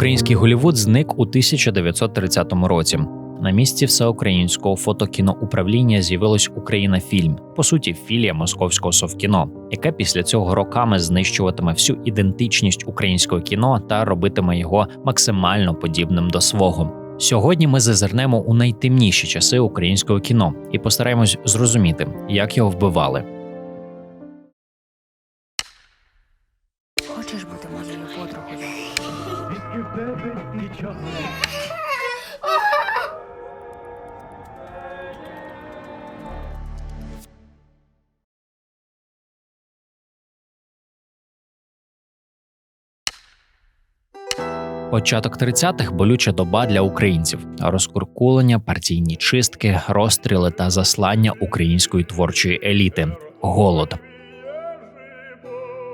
Український Голівуд зник у 1930 році. На місці всеукраїнського фотокіноуправління з'явилось Україна фільм, по суті, філія московського совкіно, яке після цього роками знищуватиме всю ідентичність українського кіно та робитиме його максимально подібним до свого. Сьогодні ми зазирнемо у найтемніші часи українського кіно і постараємось зрозуміти, як його вбивали. Початок 30-х – болюча доба для українців, розкуркулення, партійні чистки, розстріли та заслання української творчої еліти, голод.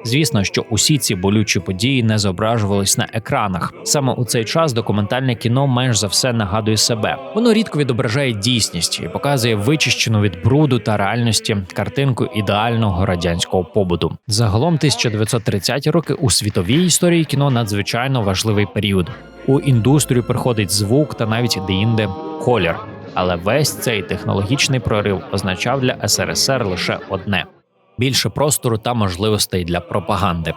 Звісно, що усі ці болючі події не зображувались на екранах. Саме у цей час документальне кіно менш за все нагадує себе. Воно рідко відображає дійсність і показує вичищену від бруду та реальності картинку ідеального радянського побуту. Загалом 1930-ті роки у світовій історії кіно надзвичайно важливий період. У індустрію приходить звук та навіть деінде колір. Але весь цей технологічний прорив означав для СРСР лише одне більше простору та можливостей для пропаганди,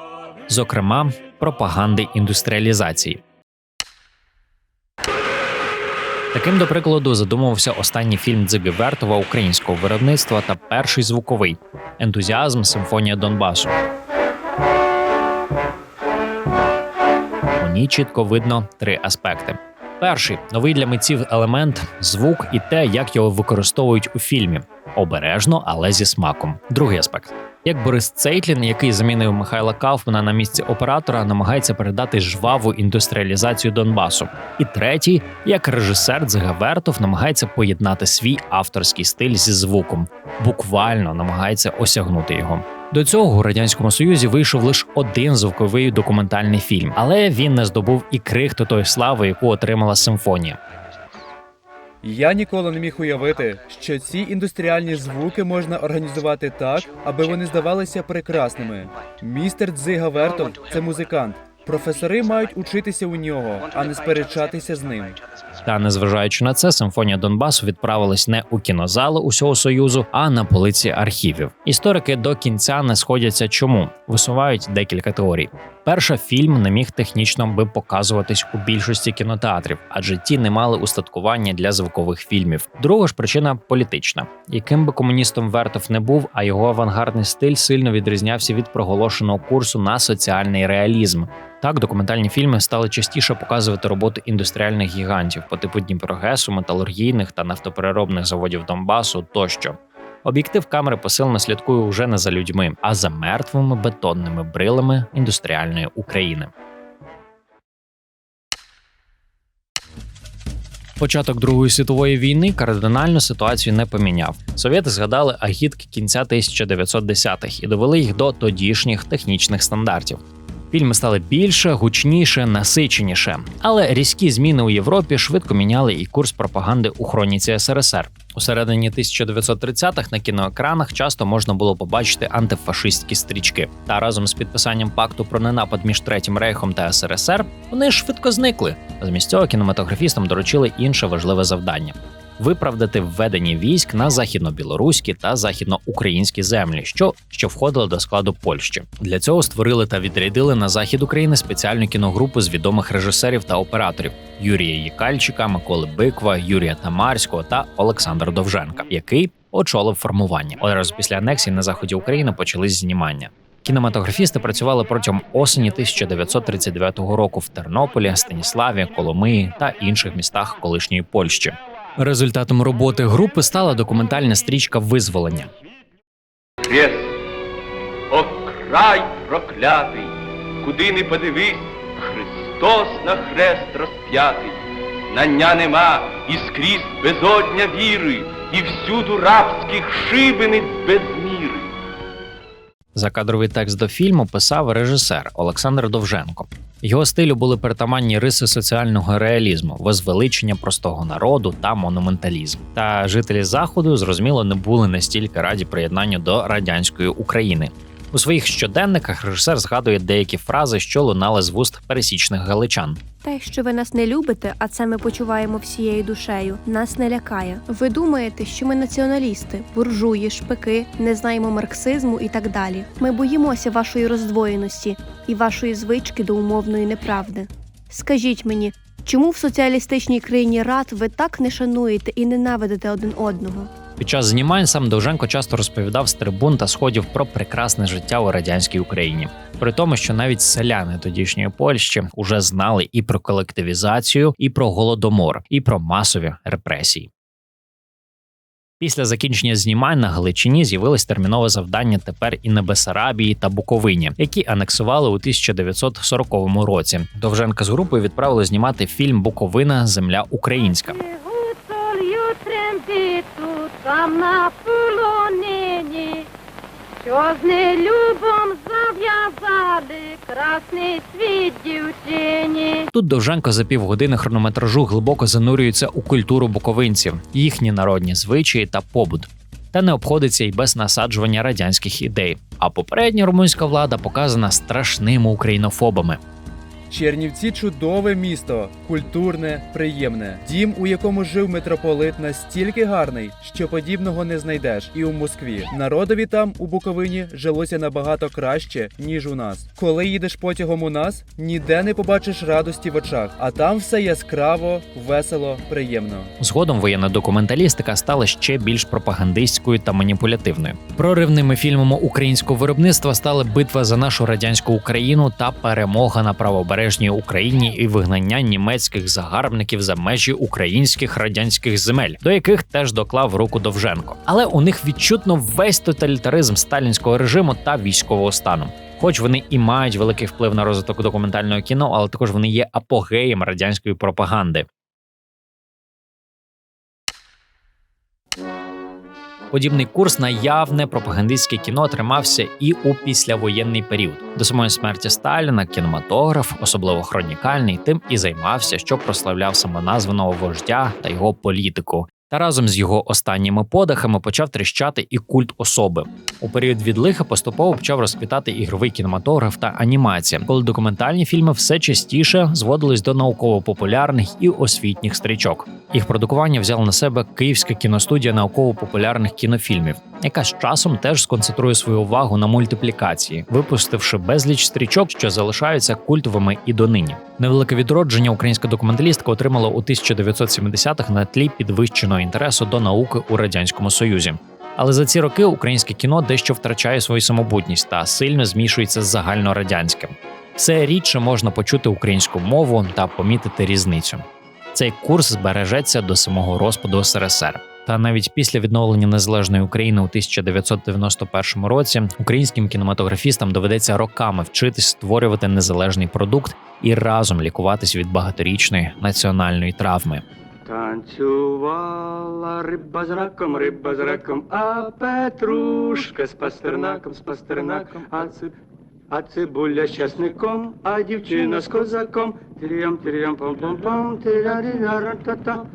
зокрема, пропаганди індустріалізації. Таким, до прикладу, задумувався останній фільм Дзиги Вертова українського виробництва та перший звуковий ентузіазм Симфонія Донбасу. У ній чітко видно три аспекти. Перший новий для митців елемент звук і те, як його використовують у фільмі обережно, але зі смаком. Другий аспект. Як Борис Цейтлін, який замінив Михайла Кауфмана на місці оператора, намагається передати жваву індустріалізацію Донбасу. І третій, як режисер Дзигавертов намагається поєднати свій авторський стиль зі звуком, буквально намагається осягнути його. До цього у радянському союзі вийшов лише один звуковий документальний фільм, але він не здобув і крихту тої слави, яку отримала симфонія. Я ніколи не міг уявити, що ці індустріальні звуки можна організувати так, аби вони здавалися прекрасними. Містер Дзига Вертон – це музикант. Професори мають учитися у нього, а не сперечатися з ним. Та незважаючи на це, симфонія Донбасу відправилась не у кінозали усього союзу, а на полиці архівів. Історики до кінця не сходяться, чому висувають декілька теорій. Перша фільм не міг технічно би показуватись у більшості кінотеатрів, адже ті не мали устаткування для звукових фільмів. Друга ж причина політична, яким би комуністом Вертов не був, а його авангардний стиль сильно відрізнявся від проголошеного курсу на соціальний реалізм. Так, документальні фільми стали частіше показувати роботи індустріальних гігантів по типу Дніпрогесу, металургійних та нафтопереробних заводів Донбасу тощо. Об'єктив камери посилено слідкує уже не за людьми, а за мертвими бетонними брилами індустріальної України. Початок Другої світової війни кардинально ситуацію не поміняв. Совєти згадали агітки кінця 1910-х і довели їх до тодішніх технічних стандартів. Фільми стали більше, гучніше, насиченіше, але різкі зміни у Європі швидко міняли і курс пропаганди у хроніці СРСР. У середині 1930-х на кіноекранах часто можна було побачити антифашистські стрічки. Та разом з підписанням пакту про ненапад між Третім рейхом та СРСР вони швидко зникли. Замість цього кінематографістам доручили інше важливе завдання. Виправдати введення військ на західно-білоруські та західноукраїнські землі, що що входили до складу Польщі. Для цього створили та відрядили на захід України спеціальну кіногрупу з відомих режисерів та операторів Юрія Єкальчика, Миколи Биква, Юрія Тамарського та Олександра Довженка, який очолив формування. Одразу після анексії на заході України почались знімання. Кінематографісти працювали протягом осені 1939 року в Тернополі, Станіславі, Коломиї та інших містах колишньої Польщі. Результатом роботи групи стала документальна стрічка Визволення. Хрест, о край проклятий, куди не подивись, Христос на хрест розп'ятий. Нання нема і скрізь безодня віри, і всюду рабських шибениць без міри. Закадровий текст до фільму писав режисер Олександр Довженко. Його стилю були притаманні риси соціального реалізму, возвеличення простого народу та монументалізм. Та жителі заходу зрозуміло не були настільки раді приєднанню до радянської України. У своїх щоденниках режисер згадує деякі фрази, що лунали з вуст пересічних галичан. Те, що ви нас не любите, а це ми почуваємо всією душею, нас не лякає. Ви думаєте, що ми націоналісти, буржуї, шпики, не знаємо марксизму і так далі. Ми боїмося вашої роздвоєності і вашої звички до умовної неправди. Скажіть мені, чому в соціалістичній країні рад ви так не шануєте і ненавидите один одного? Під час знімань сам Довженко часто розповідав з трибун та сходів про прекрасне життя у радянській Україні, при тому, що навіть селяни тодішньої Польщі вже знали і про колективізацію, і про голодомор, і про масові репресії. Після закінчення знімань на Галичині з'явилось термінове завдання тепер і на Бесарабії та Буковині, які анексували у 1940 році. Довженка з групою відправили знімати фільм Буковина Земля Українська. Гуцулью трембіту там на полонині, що з нелюбом зав'язали красний світ дівчині. Тут Довженко за півгодини хронометражу глибоко занурюється у культуру буковинців, їхні народні звичаї та побут. Та не обходиться й без насаджування радянських ідей. А попередня румунська влада показана страшними українофобами. Чернівці чудове місто, культурне, приємне. Дім, у якому жив митрополит, настільки гарний, що подібного не знайдеш і у Москві. Народові там, у Буковині, жилося набагато краще, ніж у нас. Коли їдеш потягом у нас, ніде не побачиш радості в очах, а там все яскраво, весело, приємно. Згодом воєнна документалістика стала ще більш пропагандистською та маніпулятивною. Проривними фільмами українського виробництва стали битва за нашу радянську Україну та перемога на правобережній Україні і вигнання німецьких загарбників за межі українських радянських земель, до яких теж доклав руку Довженко. Але у них відчутно весь тоталітаризм сталінського режиму та військового стану. Хоч вони і мають великий вплив на розвиток документального кіно, але також вони є апогеєм радянської пропаганди. Подібний курс на явне пропагандистське кіно тримався і у післявоєнний період. До самої смерті Сталіна кінематограф, особливо хронікальний, тим і займався, що прославляв самоназваного вождя та його політику. Та разом з його останніми подихами почав тріщати і культ особи. У період від лиха поступово почав розквітати ігровий кінематограф та анімація, коли документальні фільми все частіше зводились до науково-популярних і освітніх стрічок. Їх продукування взяла на себе Київська кіностудія науково-популярних кінофільмів, яка з часом теж сконцентрує свою увагу на мультиплікації, випустивши безліч стрічок, що залишаються культовими і донині. Невелике відродження українська документалістика отримала у 1970-х на тлі підвищеного інтересу до науки у радянському союзі. Але за ці роки українське кіно дещо втрачає свою самобутність та сильно змішується з загальнорадянським. Все рідше можна почути українську мову та помітити різницю. Цей курс збережеться до самого розпаду СРСР. Та навіть після відновлення незалежної України у 1991 році українським кінематографістам доведеться роками вчитись створювати незалежний продукт і разом лікуватись від багаторічної національної травми. Танцювала риба з раком, риба з раком, а Петрушка з пастернаком, з пастернаком, а ци... А цибуля з часником, а дівчина з козаком. Тирям, тирям, пам пам пам тиря та